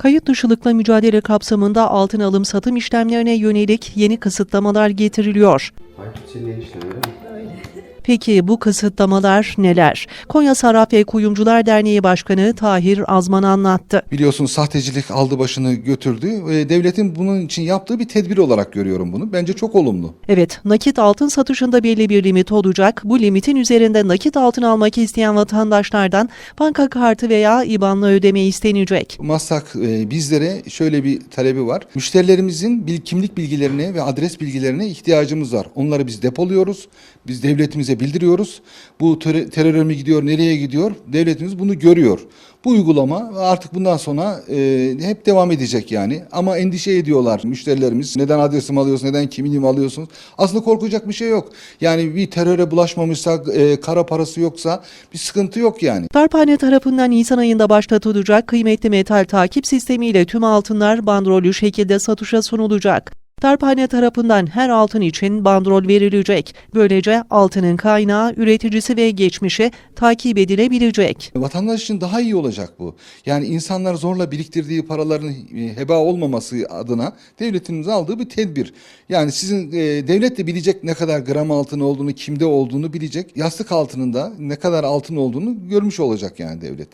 Kayıt dışılıkla mücadele kapsamında altın alım satım işlemlerine yönelik yeni kısıtlamalar getiriliyor. İşlem öyle? Peki bu kısıtlamalar neler? Konya Sarraf ve Kuyumcular Derneği Başkanı Tahir Azman anlattı. Biliyorsunuz sahtecilik aldı başını götürdü. E, devletin bunun için yaptığı bir tedbir olarak görüyorum bunu. Bence çok olumlu. Evet, nakit altın satışında belli bir limit olacak. Bu limitin üzerinde nakit altın almak isteyen vatandaşlardan banka kartı veya IBAN'la ödeme istenecek. Masak e, bizlere şöyle bir talebi var. Müşterilerimizin bil, kimlik bilgilerine ve adres bilgilerine ihtiyacımız var. Onları biz depoluyoruz. Biz devletimize bildiriyoruz. Bu terör, teröre mi gidiyor, nereye gidiyor? Devletimiz bunu görüyor. Bu uygulama artık bundan sonra e, hep devam edecek yani. Ama endişe ediyorlar müşterilerimiz. Neden adresimi alıyorsunuz, neden kimliğimi alıyorsunuz? Aslında korkacak bir şey yok. Yani bir teröre bulaşmamışsak, e, kara parası yoksa bir sıkıntı yok yani. Darphane tarafından Nisan ayında başlatılacak kıymetli metal takip sistemiyle tüm altınlar bandrollü şekilde satışa sunulacak. Darphane tarafından her altın için bandrol verilecek. Böylece altının kaynağı, üreticisi ve geçmişi takip edilebilecek. Vatandaş için daha iyi olacak bu. Yani insanlar zorla biriktirdiği paraların e, heba olmaması adına devletimiz aldığı bir tedbir. Yani sizin e, devlet de bilecek ne kadar gram altın olduğunu, kimde olduğunu bilecek. Yastık altınında ne kadar altın olduğunu görmüş olacak yani devlet.